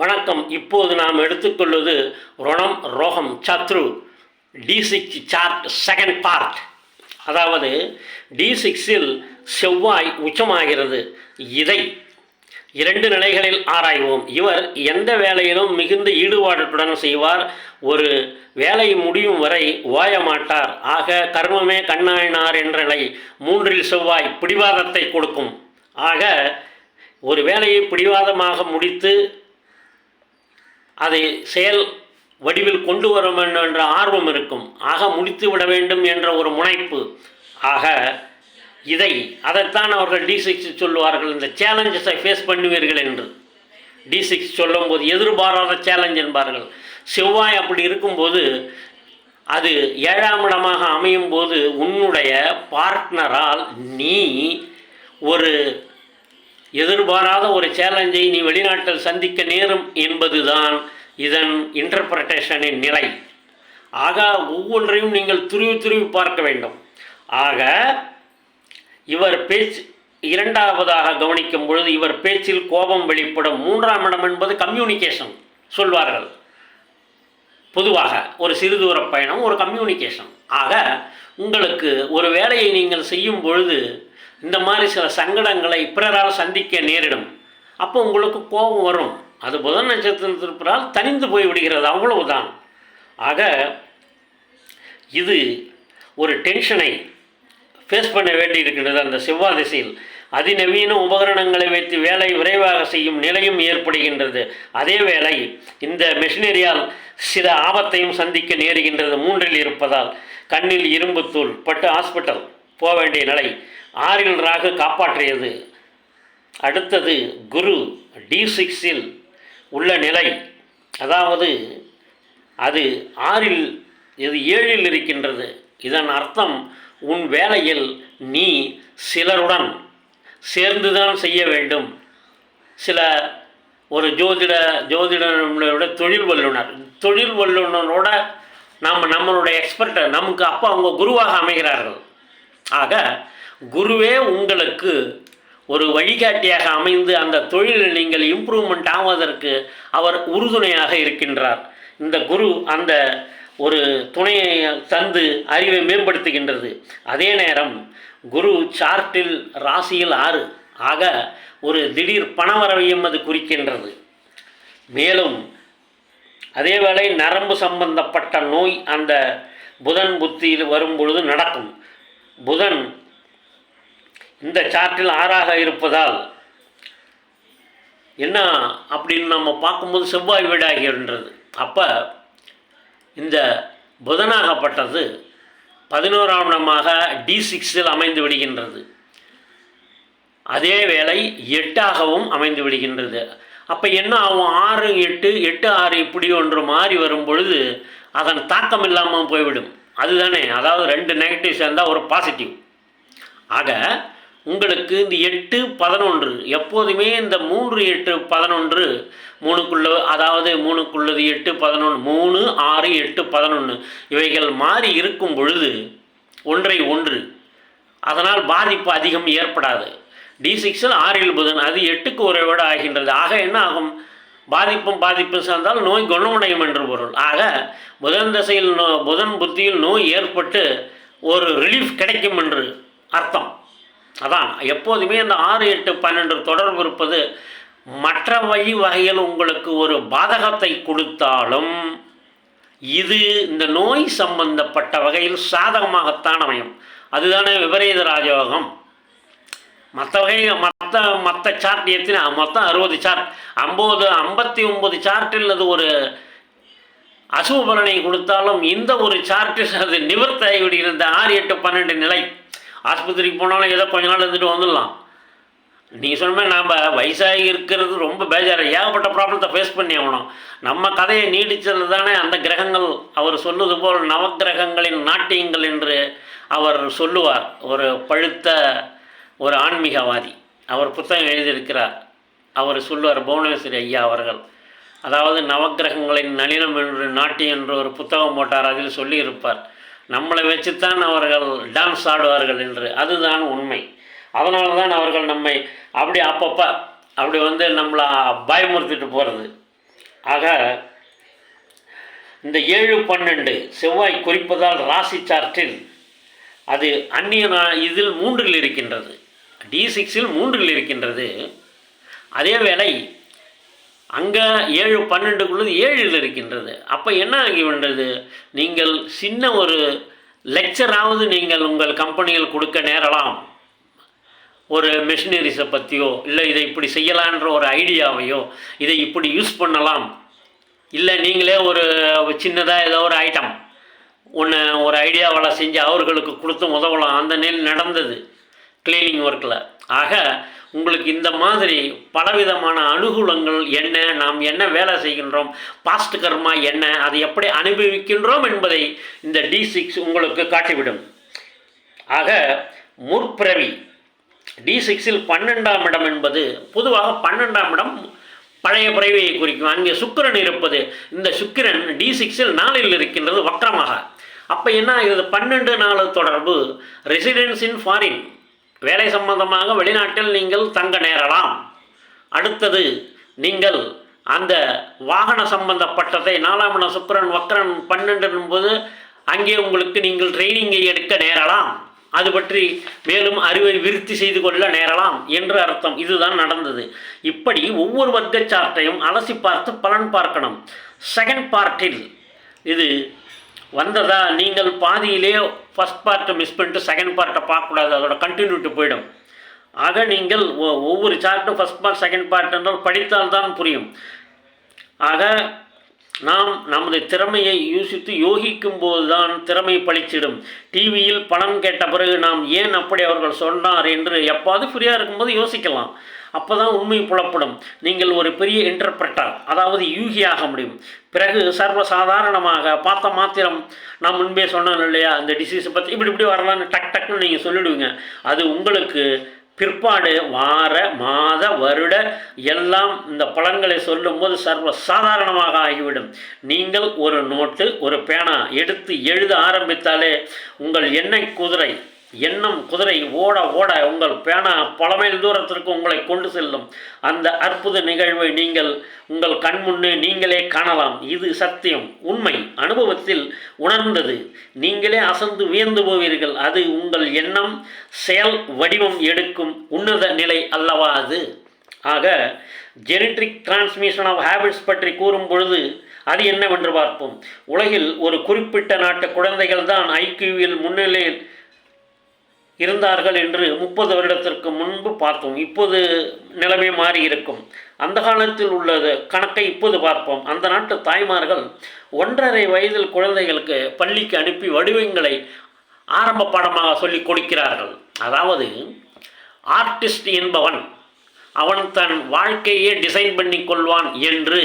வணக்கம். இப்போது நாம் எடுத்துக்கொள்வது ருணம் ரோகம் சத்ரு. D six chart second part அதாவது டி சிக்ஸில் செவ்வாய் உச்சமாகிறது. இதை இரண்டு நிலைகளில் ஆராய்வோம். இவர் எந்த வேலையிலும் மிகுந்த ஈடுபாட்டுடன் செய்வார். ஒரு வேலை முடியும் வரை ஓய மாட்டார். ஆக கர்மமே கண்ணாயினார் என்ற நிலை. மூன்றில் செவ்வாய் பிடிவாதத்தை கொடுக்கும். ஆக ஒரு வேலையை பிடிவாதமாக முடித்து அதை செயல் வடிவில் கொண்டு வர வேண்டும் என்ற ஆர்வம் இருக்கும். ஆக முடித்து விட வேண்டும் என்ற ஒரு முனைப்பு. ஆக இதை அதைத்தான் அவர்கள் டி சிக்ஸ் சொல்லுவார்கள். இந்த சேலஞ்சஸை ஃபேஸ் பண்ணுவீர்கள் என்று. டி சிக்ஸ் சொல்லும்போது எதிர்பாராத சேலஞ்ச் என்பார்கள். செவ்வாய் அப்படி இருக்கும்போது அது ஏழாம் இடமாக அமையும் போது உன்னுடைய பார்ட்னரால் நீ ஒரு எதிர்பாராத ஒரு சேலஞ்சை நீ வெளிநாட்டில் சந்திக்க நேரும் என்பதுதான் இதன் இன்டர்பிரட்டேஷனின் நிலை. ஆக ஒவ்வொன்றையும் நீங்கள் துருவி துருவி பார்க்க வேண்டும். ஆக இவர் பேச்சு இரண்டாவதாக கவனிக்கும் பொழுது இவர் பேச்சில் கோபம் வெளிப்படும். மூன்றாம் இடம் என்பது கம்யூனிகேஷன் சொல்வார்கள். பொதுவாக ஒரு சிறு தூர பயணம் ஒரு கம்யூனிகேஷன் ஆக உங்களுக்கு ஒரு வேலையை நீங்கள் செய்யும் பொழுது இந்த மாதிரி சில சங்கடங்களை பிறரால் சந்திக்க நேரிடும். அப்போ உங்களுக்கு கோபம் வரும். அது புதன் நட்சத்திரத்திற்பால் தனிந்து போய் விடுகிறது. அவ்வளவுதான். ஆக இது ஒரு டென்ஷனை ஃபேஸ் பண்ண வேண்டியிருக்கின்றது அந்த செவ்வாய் திசையில். அதிநவீன உபகரணங்களை வைத்து வேலை விரைவாக செய்யும் நிலையும் ஏற்படுகின்றது. அதே வேளை இந்த மெஷினரியால் சில ஆபத்தையும் சந்திக்க நேருகின்றது. மூன்றில் இருப்பதால் கண்ணில் இரும்புத்தூள் பட்டு ஹாஸ்பிட்டல் போக வேண்டிய நிலை. ஆறில் ராகு காப்பாற்றியது. அடுத்தது குரு டி சிக்ஸில் உள்ள நிலை. அதாவது அது ஆறில் இது ஏழில் இருக்கின்றது. இதன் அர்த்தம் உன் வேலையில் நீ சிலருடன் சேர்ந்துதான் செய்ய வேண்டும். சில ஒரு ஜோதிட ஜோதிடனோட தொழில் வல்லுனர். தொழில் வல்லுனரோட நாம் நம்மளுடைய எக்ஸ்பர்ட்டை நமக்கு அப்போ அவங்க குருவாக அமைகிறார்கள். ஆக குருவே உங்களுக்கு ஒரு வழிகாட்டியாக அமைந்து அந்த தொழிலில் நீங்கள் இம்ப்ரூவ்மெண்ட் ஆவதற்கு அவர் உறுதுணையாக இருக்கின்றார். இந்த குரு அந்த ஒரு துணையை தந்து அறிவை மேம்படுத்துகின்றது. அதே நேரம் குரு சார்ட்டில் ராசியில் ஆறு. ஆக ஒரு திடீர் பணவரவையும் அது குறிக்கின்றது. மேலும் அதேவேளை நரம்பு சம்பந்தப்பட்ட நோய் அந்த புதன் புத்தியில் வரும் பொழுது நடக்கும். புதன் இந்த சார்ட்டில் ஆறாக இருப்பதால் என்ன அப்படின்னு நம்ம பார்க்கும்போது செவ்வாய் வீடாகின்றது அப்போ இந்த புதனாகப்பட்டது பதினோராம் இடமாக டி சிக்ஸில் அமைந்து விடுகின்றது. அதே வேளை எட்டாகவும் அமைந்து விடுகின்றது. அப்போ என்ன ஆகும்? ஆறு எட்டு எட்டு ஆறு இப்படி ஒன்று மாறி வரும் பொழுது அதன் தாக்கம் இல்லாமல் போய்விடும். அதுதானே. அதாவது ரெண்டு நெகட்டிவ் சேர்ந்தால் ஒரு பாசிட்டிவ் ஆக உங்களுக்கு இந்த எட்டு பதினொன்று எப்போதுமே இந்த மூன்று எட்டு பதினொன்று மூணுக்குள்ள அதாவது மூணுக்குள்ளது எட்டு பதினொன்று மூணு ஆறு எட்டு பதினொன்று இவைகள் மாறி இருக்கும் பொழுது ஒன்றை ஒன்று அதனால் பாதிப்பு அதிகம் ஏற்படாது. டி சிக்ஸில் ஆறில் புதன் அது எட்டுக்கு ஒரு விட ஆகின்றது. ஆக என்ன ஆகும்? பாதிப்பும் பாதிப்பும் சேர்ந்தால் நோய் குணமடையும் என்று பொருள். ஆக புதன் தசையில் நோ புதன் புத்தியில் நோய் ஏற்பட்டு ஒரு ரிலீஃப் கிடைக்கும் என்று அர்த்தம். அதான் எப்போதுமே இந்த ஆறு எட்டு பன்னெண்டு தொடர்பு இருப்பது மற்ற வழி வகையில் உங்களுக்கு ஒரு பாதகத்தை கொடுத்தாலும் இது இந்த நோய் சம்பந்தப்பட்ட வகையில் சாதகமாகத்தான் அமையும். அதுதானே விபரீத ராஜயோகம். மற்ற வகை மற்ற மற்ற சார்ட் எத்தனை மொத்தம் அறுபது சார்ட் ஐம்பது ஐம்பத்தி ஒம்பது சார்ட்டில் அது ஒரு அசுப பலனை கொடுத்தாலும் இந்த ஒரு சார்ட்டில் அது நிவர்த்தி ஆகிவிடுகிறது இந்த ஆறு எட்டு பன்னெண்டு நிலை. ஆஸ்பத்திரிக்கு போனாலும் ஏதோ கொஞ்ச நாள் இருந்துட்டு வந்துடலாம். நீங்கள் சொன்ன மாதிரி நாம் வயசாகி இருக்கிறது ரொம்ப பேஜார. ஏகப்பட்ட ப்ராப்ளத்தை ஃபேஸ் பண்ணி ஆகணும். நம்ம கதையை நீடிச்சது தானே அந்த கிரகங்கள் அவர் சொல்லுவது போல் நவக்கிரகங்களின் நாட்டியங்கள் என்று அவர் சொல்லுவார். ஒரு பழுத்த ஒரு ஆன்மீகவாதி. அவர் புத்தகம் எழுதியிருக்கிறார். அவர் சொல்லுவார் புவனேஸ்வரி ஐயா அவர்கள் அதாவது நவக்கிரகங்களின் நளினம் என்று நாட்டி என்று ஒரு புத்தகம் போட்டார் அதில் சொல்லியிருப்பார். நம்மளை வச்சுத்தான் அவர்கள் டான்ஸ் ஆடுவார்கள் என்று. அதுதான் உண்மை. அதனால தான் அவர்கள் நம்மை அப்படி அப்பப்போ அப்படி வந்து நம்மளை பயமுறுத்திட்டு போகிறது ஆக இந்த ஏழு பன்னெண்டு செவ்வாய் குறிப்பதால் ராசி சார்ட்டில் அது அந்நிய நா- இதில் மூன்றில் இருக்கின்றது. டி சிக்ஸில் மூன்றில் இருக்கின்றது. அதே வேளை அங்கே ஏழு பன்னெண்டுக்குள்ளது ஏழில் இருக்கின்றது. அப்போ என்ன ஆகிவின்றது நீங்கள் சின்ன ஒரு லெக்சராவது நீங்கள் உங்கள் கம்பெனியில் கொடுக்க நேரலாம். ஒரு மெஷினரிஸை பற்றியோ இல்லை இதை இப்படி செய்யலான்ற ஒரு ஐடியாவையோ இதை இப்படி யூஸ் பண்ணலாம். இல்லை நீங்களே ஒரு சின்னதாக ஏதோ ஒரு ஐட்டம். ஒன்று ஒரு ஐடியாவில் செஞ்சு அவர்களுக்கு கொடுத்து உதவலாம். அந்த நிலை நடந்தது. கிளீனிங் ஒர்க்கில் ஆக உங்களுக்கு இந்த மாதிரி பலவிதமான அனுகூலங்கள் என்ன நாம் என்ன வேலை செய்கின்றோம் பாஸ்ட் கர்மா என்ன அதை எப்படி அனுபவிக்கின்றோம் என்பதை இந்த டி சிக்ஸ் உங்களுக்கு காட்டிவிடும். ஆக முற்பிறவி. டி சிக்ஸில் பன்னெண்டாம் இடம் என்பது பொதுவாக பன்னெண்டாம் இடம் பழைய பிறவியை குறிக்கும். அங்கே சுக்கிரன் இருப்பது. இந்த சுக்கிரன் டி சிக்ஸில் நாளில் இருக்கின்றது வக்கரமாக அப்போ என்ன ஆகிறது? பன்னெண்டு நாள் தொடர்பு. ரெசிடென்ஸ் இன் ஃபாரின் வேலை சம்பந்தமாக வெளிநாட்டில் நீங்கள் தங்க நேரலாம். அடுத்தது நீங்கள் அந்த வாகன சம்பந்தப்பட்டதை நாலாமண சுக்கரன் வக்கரன் பன்னெண்டு போது அங்கே உங்களுக்கு நீங்கள் ட்ரைனிங்கை எடுக்க நேரலாம். அது பற்றி மேலும் அறிவை விருத்தி செய்து கொள்ள நேரலாம் என்று அர்த்தம். இதுதான் நடந்தது. இப்படி ஒவ்வொரு வர்க்க சார்ட்டையும் அலசி பார்த்து பலன் பார்க்கணும். செகண்ட் பார்ட்டில் இது வந்ததா? நீங்கள் பாதியிலே ஃபஸ்ட் பார்ட்டை மிஸ் பண்ணிட்டு செகண்ட் பார்ட்டை பார்க்கக்கூடாது. அதோட கண்டினியூட்டி போயிடும். ஆக நீங்கள் ஒ- ஒவ்வொரு சார்ட்டும் ஃபஸ்ட் பார்ட் செகண்ட் பார்ட் என்றால் படித்தால்தான் புரியும். ஆக நாம் நமது திறமையை யூசித்து யோகிக்கும் போதுதான் திறமை பளிச்சிடும். டிவியில் பணம் கேட்ட பிறகு நாம் ஏன் அப்படி அவர்கள் சொன்னார் என்று எப்பாவது ஃப்ரீயாக இருக்கும்போது யோசிக்கலாம். அப்போ தான் உண்மை புலப்படும். நீங்கள் ஒரு பெரிய இன்டர்பிரட்டர் அதாவது யூகியாக முடியும். பிறகு சர்வசாதாரணமாக பார்த்த மாத்திரம் நான் முன்பே சொன்னேன் இல்லையா அந்த டிசீஸை பற்றி இப்படி இப்படி வரலான்னு டக் டக்குன்னு நீங்கள் சொல்லிவிடுவீங்க அது உங்களுக்கு பிற்பாடு வார மாத வருட எல்லாம் இந்த பலன்களை சொல்லும்போது சர்வ சாதாரணமாக ஆகிவிடும். நீங்கள் ஒரு நோட்டு ஒரு பேனா எடுத்து எழுத ஆரம்பித்தாலே உங்கள் எண்ணெய் குதிரை எண்ணம் குதிரை ஓட ஓட உங்கள் பேனா பல மைல் தூரத்திற்கு உங்களை கொண்டு செல்லும். அந்த அற்புத நிகழ்வை நீங்கள் உங்கள் கண் முன்னே நீங்களே காணலாம். இது சத்தியம். உண்மை. அனுபவத்தில் உணர்ந்தது. நீங்களே அசந்து வியந்து போவீர்கள். அது உங்கள் எண்ணம் செயல் வடிவம் எடுக்கும் உன்னத நிலை அல்லவா அது? ஆக ஜெனட்ரிக் டிரான்ஸ்மிஷன் ஆஃப் ஹேபிட்ஸ் பற்றி கூறும் பொழுது அது என்னவென்று பார்ப்போம். உலகில் ஒரு குறிப்பிட்ட நாட்டு குழந்தைகள் தான் ஐக்கியூவில் முன்னிலையில் இருந்தார்கள் என்று முப்பது வருடத்திற்கு முன்பு பார்த்தோம். இப்போது நிலைமை மாறி இருக்கும். அந்த காலத்தில் உள்ளது. கணக்கை இப்போது பார்ப்போம். அந்த நாட்டு தாய்மார்கள் ஒன்றரை வயதில் குழந்தைகளுக்கு பள்ளிக்கு அனுப்பி வடிவங்களை ஆரம்ப பாடமாக சொல்லி கொடுக்கிறார்கள். அதாவது ஆர்டிஸ்ட் என்பவன் அவன் தன் வாழ்க்கையே டிசைன் பண்ணி கொள்வான் என்று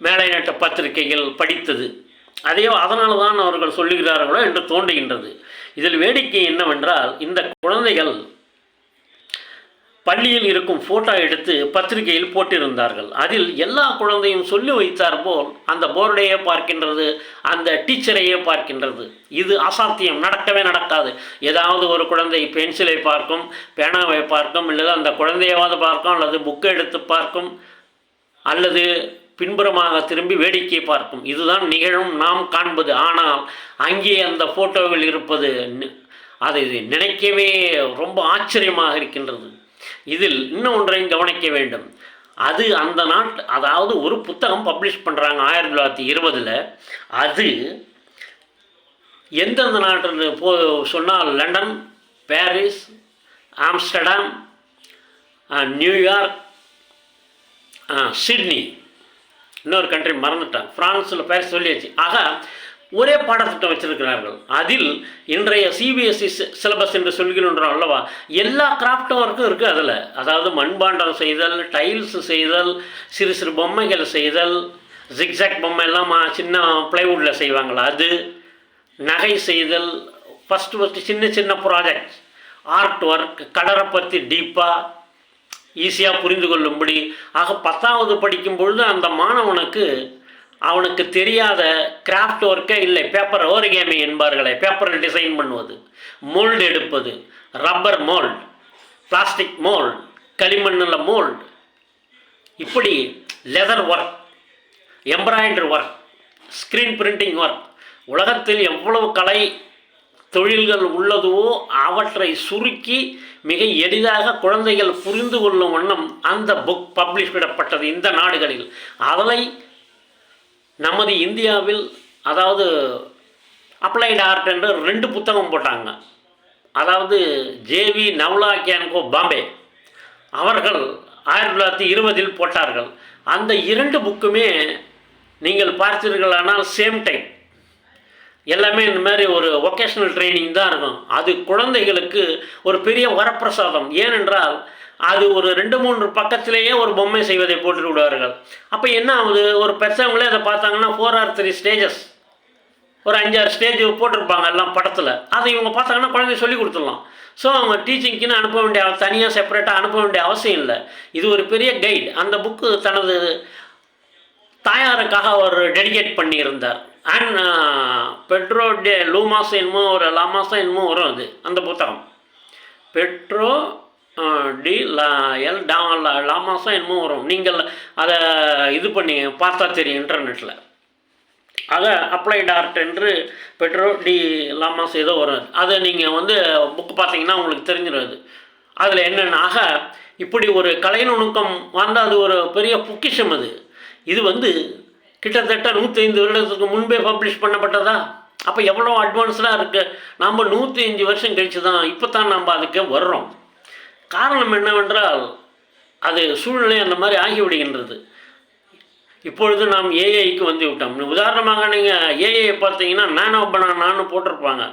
மேலை நாட்டு பத்திரிகைகள் படித்தது. அதே அதனால தான் அவர்கள் சொல்லுகிறார்களோ என்று தோன்றுகின்றது. இதில் வேடிக்கை என்னவென்றால் இந்த குழந்தைகள் பள்ளியில் இருக்கும் ஃபோட்டோ எடுத்து பத்திரிகையில் போட்டிருந்தார்கள். அதில் எல்லா குழந்தையும் சொல்லி வைத்தார் போல் அந்த போர்டையே பார்க்கின்றது அந்த டீச்சரையே பார்க்கின்றது. இது அசாத்தியம் நடக்கவே நடக்காது. ஏதாவது ஒரு குழந்தை பென்சிலை பார்க்கும் பேனாவை பார்க்கும் அல்லது அந்த குழந்தையாவது பார்க்கும் அல்லது புக்கை எடுத்து பார்க்கும் அல்லது பின்புறமாக திரும்பி வேடிக்கை பார்க்கும். இதுதான் நிகழும் நாம் காண்பது. ஆனால் அங்கே அந்த ஃபோட்டோவில் இருப்பது நி- நினைக்கவே ரொம்ப ஆச்சரியமாக இருக்கின்றது. இதில் இன்னும் ஒன்றையும் கவனிக்க வேண்டும். அது அந்த நாட்டு அதாவது ஒரு புத்தகம் பப்ளிஷ் பண்ணுறாங்க ஆயிரத்தி தொள்ளாயிரத்தி இருபதில். அது எந்தெந்த நாட்டில் போ சொன்னால் London Paris Amsterdam New York Sydney. இன்னொரு கண்ட்ரி மறந்துட்டேன். ஃப்ரான்ஸில் பேர் சொல்லியாச்சு. ஆக ஒரே பாடத்திட்டம் வச்சிருக்கிறார்கள். அதில் இன்றைய சிபிஎஸ்சி சிலபஸ் என்று சொல்கிறோன்றோம் அல்லவா எல்லா கிராஃப்ட் ஒர்க்கும் இருக்குது அதில். அதாவது மண்பாண்டம் செய்தல் டைல்ஸ் செய்தல் சிறு சிறு பொம்மைகள் செய்தல் ஜிக்ஸாக் பொம்மை எல்லாம் மா- சின்ன ப்ளைவுட்டில் செய்வாங்களா? அது நகை செய்தல் ஃபஸ்ட்டு ஃபஸ்ட்டு சின்ன சின்ன ப்ராஜெக்ட் ஆர்ட் ஒர்க் கடரை பற்றி டீப்பாக ஈஸியாக புரிந்து கொள்ளும்படி. ஆக பத்தாவது படிக்கும் பொழுது அந்த மாணவனுக்கு அவனுக்கு தெரியாத கிராஃப்ட் ஒர்க்கே இல்லை. பேப்பர் ஓரிகேமி என்பார்களே பேப்பரில் டிசைன் பண்ணுவது மோல்டு எடுப்பது ரப்பர் மோல்டு பிளாஸ்டிக் மோல்டு களிமண்ணில் மோல்டு இப்படி leather work embroidery work screen printing work உலகத்தில் எவ்வளவு கலை தொழில்கள் உள்ளதோ அவற்றை சுருக்கி மிக எளிதாக குழந்தைகள் புரிந்து கொள்ளும் வண்ணம் அந்த புக் பப்ளிஷ் விடப்பட்டது இந்த நாடுகளில். அதனை நமது இந்தியாவில் அதாவது அப்ளைடு ஆர்ட் என்று ரெண்டு புத்தகம் போட்டாங்க. அதாவது ஜேவி நவ்லா கேன்கோ பாம்பே அவர்கள் ஆயிரத்தி தொள்ளாயிரத்தி இருபதில் போட்டார்கள். அந்த இரண்டு புக்குமே நீங்கள் பார்த்தீர்களானால் சேம் டைம் எல்லாமே இந்த மாதிரி ஒரு ஒகேஷ்னல் ட்ரைனிங் தான் இருக்கும். அது குழந்தைகளுக்கு ஒரு பெரிய வரப்பிரசாதம். ஏனென்றால் அது ஒரு ரெண்டு மூன்று பக்கத்திலேயே ஒரு பொம்மை செய்வதை போட்டு விடுவார்கள். அப்போ என்ன ஆகுது? ஒரு பெற்றவங்களே அதை பார்த்தாங்கன்னா ஃபோர் ஆர் த்ரீ ஸ்டேஜஸ் ஒரு அஞ்சாறு ஸ்டேஜ் போட்டிருப்பாங்க எல்லாம் படத்தில். அதை இவங்க பார்த்தாங்கன்னா குழந்தைய சொல்லி கொடுத்துடலாம். ஸோ அவங்க டீச்சிங்க்குன்னு அனுப்ப வேண்டிய தனியாக செப்பரேட்டாக அனுப்ப வேண்டிய அவசியம் இல்லை. இது ஒரு பெரிய கைடு அந்த புக்கு தனது தாயாருக்காக அவர் டெடிகேட் பண்ணியிருந்தார். அண்ட் பெட்ரோ டே லூமாஸ் என்னமோ ஒரு லாமாஸோ என்னமோ வரும் அது அந்த புத்தகம். பெட்ரோ டி லா எல் டா லா- லாமாஸோ என்னமோ வரும். நீங்கள் அதை இது பண்ணி பார்த்தா தெரியும் இன்டர்நெட்டில் அதை அப்ளைட் ஆர்ட் என்று பெட்ரோ டி லாமாஸ் ஏதோ வரும் அதை. நீங்கள் வந்து புக் பார்த்தீங்கன்னா உங்களுக்கு தெரிஞ்சிடும் அது. அதில் என்னென்னாக இப்படி ஒரு கலை நுணுக்கம் வந்து அது ஒரு பெரிய பொக்கிஷம் அது. இது வந்து கிட்டத்தட்ட நூற்றி வருடத்துக்கு முன்பே பப்ளிஷ் பண்ணப்பட்டதா? அப்போ எவ்வளோ அட்வான்ஸ்டாக இருக்குது நாம் நூற்றி அஞ்சு வருஷம் கழிச்சு தான் இப்போ தான் நம்ம அதுக்கு வர்றோம். காரணம் என்னவென்றால் அது சூழ்நிலை அந்த மாதிரி ஆகிவிடுகின்றது இப்பொழுது நாம் ஏஐக்கு வந்து விட்டோம். உதாரணமாக நீங்கள் ஏஐ பார்த்தீங்கன்னா நானோ பனானான்னு போட்டிருப்பாங்க.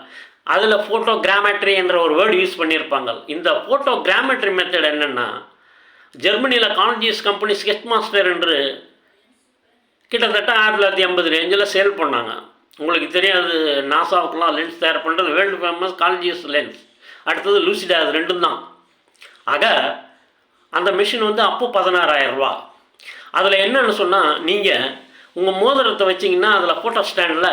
அதில் ஃபோட்டோ கிராமெட்ரி என்ற ஒரு வேர்டு யூஸ் பண்ணியிருப்பாங்க. இந்த ஃபோட்டோ கிராமெட்ரி மெத்தட் என்னென்னா ஜெர்மனியில் கான்ஜியஸ் கம்பெனி ஸ்கெச் மாஸ்டர் என்று கிட்டத்தட்ட ஆயிரத்தி தொள்ளாயிரத்தி ஐம்பது ரேஞ்சில் சேல் பண்ணாங்க. உங்களுக்கு தெரியாது நாசாவுக்குலாம் லென்ஸ் தயார் பண்ணுறது world famous Carl Zeiss lens அடுத்தது லூசிடா அது ரெண்டும் தான். ஆக அந்த மிஷின் வந்து அப்போ பதினாறாயிரம் ரூபா. அதில் என்னன்னு சொன்னால் நீங்கள் உங்கள் மோதிரத்தை வச்சிங்கன்னா அதில் ஃபோட்டோ ஸ்டாண்டில்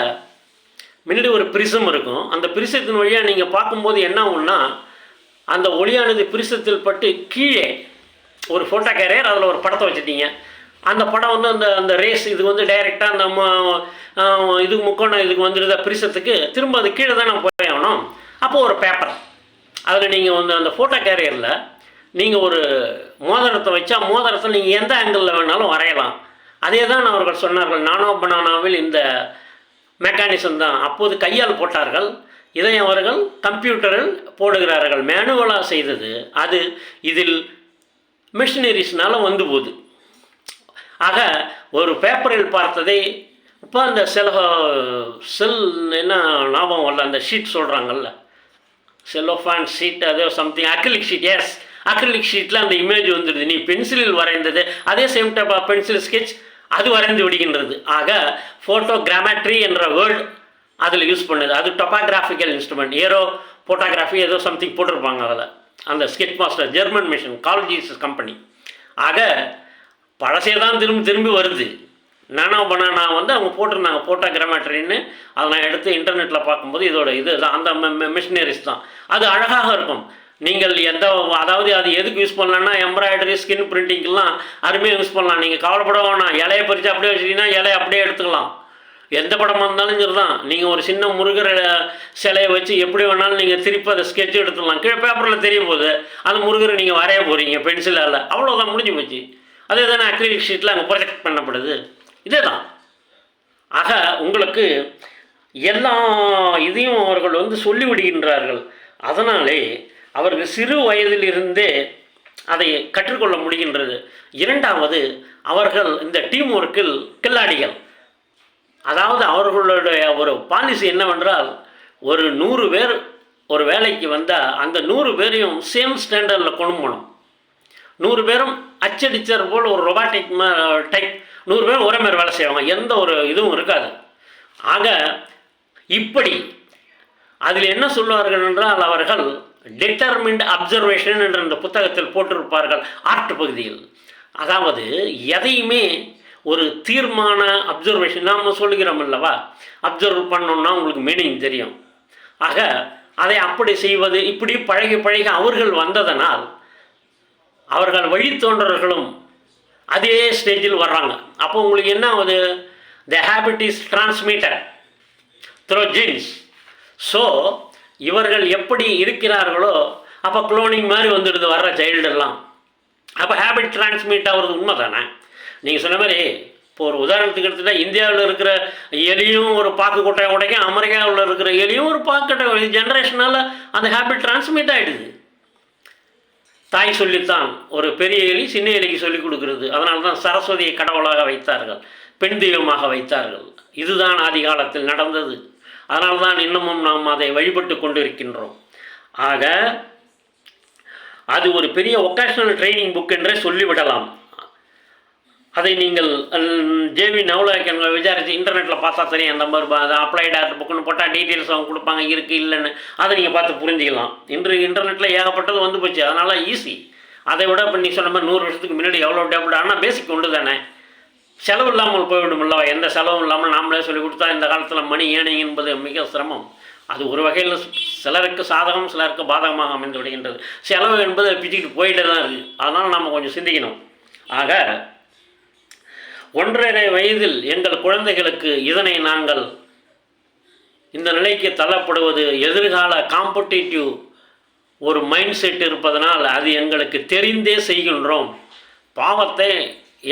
முன்னாடி ஒரு பிரிசம் இருக்கும். அந்த பிரிசத்தின் வழியாக நீங்கள் பார்க்கும்போது என்ன ஆகும்னா அந்த ஒளியானது பிரிசத்தில் பட்டு கீழே ஒரு ஃபோட்டோ கேரியர் அதில் ஒரு படத்தை வச்சுட்டீங்க. அந்த படம் வந்து அந்த அந்த ரேஸ் இது வந்து டைரெக்டாக அந்த இதுக்கு இது முக்கோணம் இதுக்கு வந்துடுதா பிரிசத்துக்கு திரும்ப அது கீழே தான் நான் போய் ஆகணும். அப்போ ஒரு பேப்பர் அதில் நீங்கள் வந்து அந்த ஃபோட்டோ கேரியரில் நீங்கள் ஒரு மோதிரத்தை வச்சா மோதிரத்தை நீங்கள் எந்த ஆங்கிளில் வேணாலும் வரையலாம். அதே தான் அவர்கள் சொன்னார்கள் நானோ பனானாவில் இந்த மெக்கானிசம் தான். அப்போது கையால் போட்டார்கள். இதை அவர்கள் கம்ப்யூட்டரில் போடுகிறார்கள். மேனுவலாக செய்தது. அது இதில் மிஷினரிஸ்னால வந்து போகுது. ஆக ஒரு பேப்பரில் பார்த்ததை இப்போ அந்த சில செல் என்ன ஞாபகம் வரல அந்த ஷீட் சொல்கிறாங்கல்ல செல்லோஃபான் ஷீட் அதோ something acrylic sheet yes acrylic ஷீட்டில் அந்த இமேஜ் வந்துடுது. நீ பென்சிலில் வரைந்தது அதே same type of pencil sketch அது வரைந்து விடுகின்றது. ஆக ஃபோட்டோ கிராமட்ரி என்ற வேர்ல்டு அதில் யூஸ் பண்ணுது. அது டொபாகிராஃபிக்கல் இன்ஸ்ட்ருமெண்ட் ஏரோ ஃபோட்டோகிராஃபி ஏதோ சம்திங் போட்டிருப்பாங்க அதில். அந்த sketch master German machine Jesus company ஆக பழசே தான் திரும்பி திரும்பி வருது. நானோ பனானா வந்து அவங்க போட்டிருந்தாங்க. போட்டா கிராமட்ரின்னு அதை நான் எடுத்து இன்டர்நெட்டில் பார்க்கும்போது இதோட இது தான் அந்த மிஷினரிஸ் தான். அது அழகாக இருக்கும். நீங்கள் எந்த அதாவது அது எதுக்கு யூஸ் பண்ணலான்னா எம்ப்ராய்டரி ஸ்கின் பிரிண்டிங்க்கெல்லாம் அருமையாக யூஸ் பண்ணலாம். நீங்கள் கவலைப்பட வேணாம். இலையை பறித்து அப்படியே வச்சிட்டீங்கன்னா இலையை அப்படியே எடுத்துக்கலாம். எந்த படமாக இருந்தாலும் சரி தான் நீங்கள் ஒரு சின்ன முருகர் சிலையை வச்சு எப்படி வேணாலும் நீங்கள் திருப்பி அதை ஸ்கெட்ச் எடுத்துடலாம். கீழே பேப்பரில் தெரிய போகுது அந்த முருகரை நீங்கள் வரைய போகிறீங்க பென்சிலால் அவ்வளோதான் முடிஞ்சு போச்சு. அதே தானே அக்ரிலிக் ஷீட்டில் அங்கே ப்ரொஜெக்ட் பண்ணப்படுது. இதே தான் ஆக உங்களுக்கு எல்லா இதையும் அவர்கள் வந்து சொல்லிவிடுகின்றார்கள். அதனாலே அவர்கள் சிறு வயதிலிருந்தே அதை கற்றுக்கொள்ள முடிகின்றது. இரண்டாவது அவர்கள் இந்த டீம் ஒர்க்கில் கில்லாடிகள். அதாவது அவர்களுடைய ஒரு பாலிசி என்னவென்றால் ஒரு நூறு பேர் ஒரு வேலைக்கு வந்தால் அந்த நூறு பேரையும் சேம் ஸ்டாண்டர்டில் கொண்டு போகணும். நூறு பேரும் அச்சடிச்சர் போல் ஒரு ரொபாட்டிக் டைப் நூறு பேர் ஒரே மாதிரி வேலை செய்வாங்க. எந்த ஒரு இதுவும் இருக்காது. ஆக இப்படி அதில் என்ன சொல்வார்கள் என்றால் அவர்கள் டிட்டர்மின்ட் அப்சர்வேஷன் என்ற இந்த புத்தகத்தில் போட்டிருப்பார்கள் ஆர்ட் பகுதியில். அதாவது எதையுமே ஒரு தீர்மான அப்சர்வேஷன் நாம் சொல்லுகிறோம் அல்லவா? அப்சர்வ் பண்ணோம்னா உங்களுக்கு மீனிங் தெரியும். ஆக அதை அப்படி செய்வது இப்படி பழகி பழகி அவர்கள் வந்ததனால் அவர்கள் வழித்தோன்றர்களும் அதே ஸ்டேஜில் வர்றாங்க. அப்போ உங்களுக்கு என்ன ஆகுது? The habit is transmitted through genes so இவர்கள் எப்படி இருக்கிறார்களோ அப்போ குளோனிங் மாதிரி வந்துடுது வர்ற சைல்டெல்லாம் அப்போ ஹேபிட் டிரான்ஸ்மிட் ஆகிறது உண்மை தானே நீங்கள் சொன்ன மாதிரி இப்போ ஒரு உதாரணத்துக்கு எடுத்துகிட்டா இந்தியாவில் இருக்கிற எலியும் ஒரு பாக்கு கொட்டையை உடைக்கும் அமெரிக்காவில் இருக்கிற எலியும் ஒரு பாக்கு கொட்டை ஜென்ரேஷனால் அந்த ஹேபிட் டிரான்ஸ்மிட் ஆகிடுது தாய் சொல்லித்தான் ஒரு பெரிய எலி சின்ன எலிக்கு சொல்லிக் கொடுக்கிறது. அதனால தான் சரஸ்வதியை கடவுளாக வைத்தார்கள் பெண் தெய்வமாக வைத்தார்கள். இதுதான் ஆதி காலத்தில் நடந்தது. அதனால் தான் இன்னமும் நாம் அதை வழிபட்டு கொண்டிருக்கின்றோம். ஆக அது ஒரு பெரிய ஒகேஷனல் ட்ரைனிங் புக் என்றே சொல்லிவிடலாம். அதை நீங்கள் ஜேவி நவலாக்கன் விசாரித்து இன்டர்நெட்டில் பார்த்தா தெரியும் அந்த மாதிரி அப்ளைட் ஆர்ட் புக்குன்னு போட்டால் டீட்டெயில்ஸ் அவங்க கொடுப்பாங்க இருக்குது இல்லைன்னு. அதை நீங்கள் பார்த்து புரிஞ்சிக்கலாம். இன்று இன்டர்நெட்டில் ஏகப்பட்டது வந்து போச்சு. அதனால் ஈஸி அதை விட இப்போ நீ சொன்ன மாதிரி நூறு வருஷத்துக்கு முன்னாடி எவ்வளோ டேபிள் ஆனால் பேசிக் உண்டு தானே. செலவு இல்லாமல் போய்விடுமில்ல எந்த செலவும் இல்லாமல் நாமளே சொல்லி கொடுத்தா இந்த காலத்தில் மணி ஏனிங் என்பது மிக சிரமம். அது ஒரு வகையில் சிலருக்கு சாதகம் சிலருக்கு பாதகமாக அமைந்து விடுகின்றது. செலவு என்பது பிச்சுக்கிட்டு போயிட்டே தான் இருக்குது அதனால் நாம் கொஞ்சம் சிந்திக்கணும். ஆக ஒன்றரை வயதில் எங்கள் குழந்தைகளுக்கு இதனை நாங்கள் இந்த நிலைக்கு தள்ளப்படுவது எதிர்கால காம்படிட்டிவ் ஒரு மைண்ட் செட் இருப்பதனால் அது எங்களுக்கு தெரிந்தே செய்கின்றோம். பாவத்தை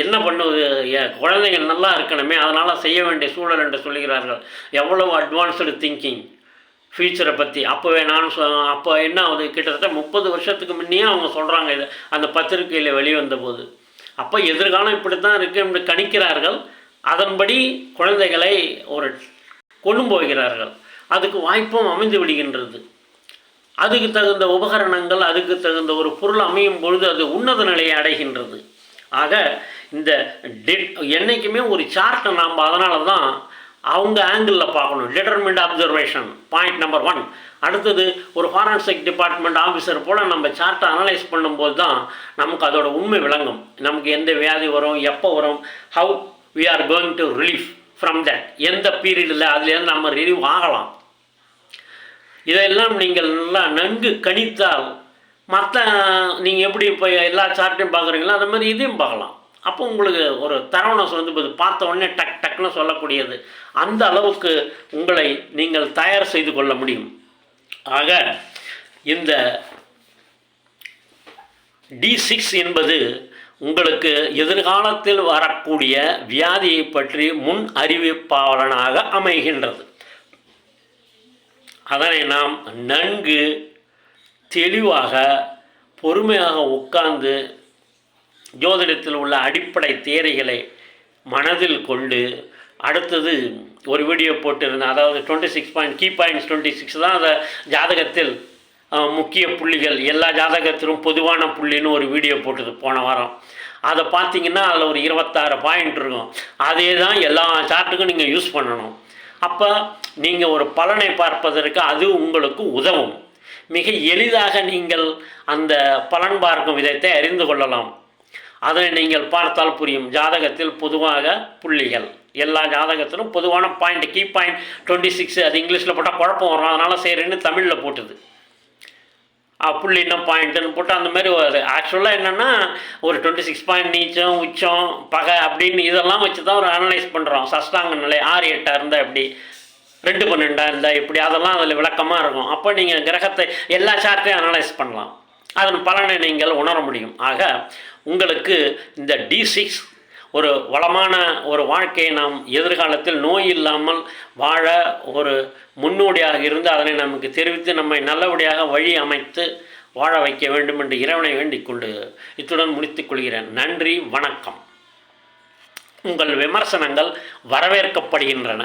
என்ன பண்ணுவது? என் குழந்தைகள் நல்லா இருக்கணுமே அதனால் செய்ய வேண்டிய சூழல் என்று சொல்கிறார்கள் எவ்வளவு அட்வான்ஸ்டு திங்கிங் ஃப்யூச்சரை பற்றி அப்போவே நான் சொ அப்போ என்ன ஆகுது? கிட்டத்தட்ட முப்பது வருஷத்துக்கு முன்னே அவங்க சொல்கிறாங்க இது. அந்த பத்திரிகையில் வெளிவந்த போது அப்போ எதிர்காலம் இப்படி தான் இருக்குது என்று கணிக்கிறார்கள். அதன்படி குழந்தைகளை ஒரு கொண்டு போகிறார்கள். அதுக்கு வாய்ப்பும் அமைந்து விடுகின்றது. அதுக்கு தகுந்த உபகரணங்கள் அதுக்கு தகுந்த ஒரு பொருள் அமையும் பொழுது அது உன்னத நிலையை அடைகின்றது. ஆக இந்த டெட் என்றைக்குமே ஒரு சார்ட்டை நாம் அதனால தான் அவங்க ஆங்கிளில் பார்க்கணும். Detriment observation point number one அடுத்தது ஒரு ஃபாரன்சிக் டிபார்ட்மெண்ட் ஆஃபீஸர் போல் நம்ம சார்ட்டை அனலைஸ் பண்ணும்போது தான் நமக்கு அதோட உண்மை விளங்கும். நமக்கு எந்த வியாதி வரும் எப்போ வரும் how we are going to relief from that எந்த பீரியடில் அதுலேருந்து நம்ம ரிலீவ் ஆகலாம். இதெல்லாம் நீங்கள் நல்லா நன்கு கணித்தால் மற்ற நீங்கள் எப்படி இப்போ எல்லா சார்ட்டையும் பார்க்குறீங்களோ அந்த மாதிரி இதையும் பார்க்கலாம். அப்போ உங்களுக்கு ஒரு தரவணம் வந்து இது பார்த்த உடனே டக் டக்குன்னு சொல்லக்கூடியது. அந்த அளவுக்கு உங்களை நீங்கள் தயார் செய்து கொள்ள முடியும். ஆக இந்த டி சிக்ஸ் என்பது உங்களுக்கு எதிர்காலத்தில் வரக்கூடிய வியாதியை பற்றி முன் அறிவிப்பாளனாக அமைகின்றது. அதனை நாம் நன்கு தெளிவாக பொறுமையாக உட்கார்ந்து ஜோதிடத்தில் உள்ள அடிப்படை தேரைகளை மனதில் கொண்டு அடுத்தது ஒரு வீடியோ போட்டிருந்தேன். அதாவது twenty six point key points twenty six தான் அந்த ஜாதகத்தில் முக்கிய புள்ளிகள். எல்லா ஜாதகத்திலும் பொதுவான புள்ளின்னு ஒரு வீடியோ போட்டது போன வாரம். அதை பார்த்தீங்கன்னா அதில் ஒரு இருபத்தாறு பாயிண்ட் இருக்கும். அதே தான் எல்லா சார்ட்டுக்கும் நீங்கள் யூஸ் பண்ணணும். அப்போ நீங்கள் ஒரு பலனை பார்ப்பதற்கு அது உங்களுக்கு உதவும். மிக எளிதாக நீங்கள் அந்த பலன் பார்க்கும் விதத்தை அறிந்து கொள்ளலாம். அதை நீங்கள் பார்த்தால் புரியும். ஜாதகத்தில் பொதுவாக புள்ளிகள். எல்லா ஜாதகத்திலும் பொதுவான point key point twenty six அது இங்கிலீஷில் போட்டால் குழப்பம் வரும். அதனால் சரின்னு தமிழில் போட்டுது. புள்ளி புள்ளின்னா பாயிண்ட்டுன்னு போட்டு அந்த மாதிரி வருது. ஆக்சுவலாக என்னென்னா ஒரு டுவெண்ட்டி சிக்ஸ் பாயிண்ட் நீச்சம் உச்சம் பகை அப்படின்னு இதெல்லாம் வச்சு தான் ஒரு அனலைஸ் பண்ணுறோம் சஷ்டாங்க நிலை ஆறு எட்டாக இருந்தால் எப்படி? ரெண்டு பன்னெண்டாக இருந்தால் எப்படி? அதெல்லாம் அதில் விளக்கமாக இருக்கும். அப்போ நீங்கள் கிரகத்தை எல்லா சார்ட்டையும் அனலைஸ் பண்ணலாம். அதன் பலனை நீங்கள் உணர முடியும். ஆக உங்களுக்கு இந்த டி சிக்ஸ் ஒரு வளமான ஒரு வாழ்க்கையை நாம் எதிர்காலத்தில் நோய் இல்லாமல் வாழ ஒரு முன்னோடியாக இருந்து அதனை நமக்கு தெரிவித்து நம்மை நல்லபடியாக வழி அமைத்து வாழ வைக்க வேண்டும் என்று இறைவனை வேண்டிக் கொண்டு இத்துடன் முடித்துக் கொள்கிறேன். நன்றி வணக்கம். உங்கள் விமர்சனங்கள் வரவேற்கப்படுகின்றன.